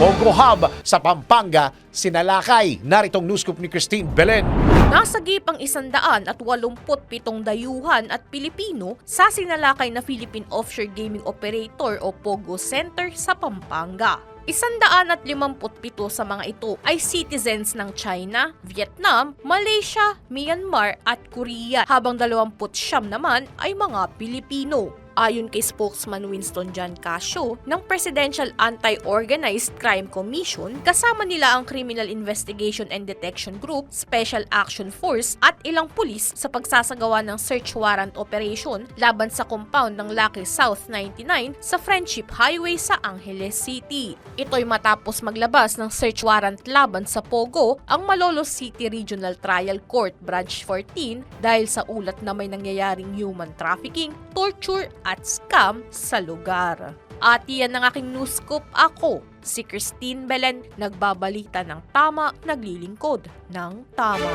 Pogo Hub sa Pampanga, sinalakay. Naritong news scoop ni Christine Belen. Nasagip ang isandaan at walumput pitong dayuhan at Pilipino sa sinalakay na Philippine Offshore Gaming Operator o POGO Center sa Pampanga. Isandaan at limamput pito sa mga ito ay citizens ng China, Vietnam, Malaysia, Myanmar at Korea, habang dalawamput siyam naman ay mga Pilipino. Ayon kay spokesman Winston John Casio ng Presidential Anti-Organized Crime Commission, kasama nila ang Criminal Investigation and Detection Group, Special Action Force at ilang pulis sa pagsasagawa ng search warrant operation laban sa compound ng Lucky South 99 sa Friendship Highway sa Angeles City. Ito'y matapos maglabas ng search warrant laban sa Pogo ang Malolos City Regional Trial Court Branch 14 dahil sa ulat na may nangyayaring human trafficking, torture at scam sa lugar. At yan ang aking news scoop. Ako, si Christine Belen, nagbabalita ng tama, naglilingkod ng tama.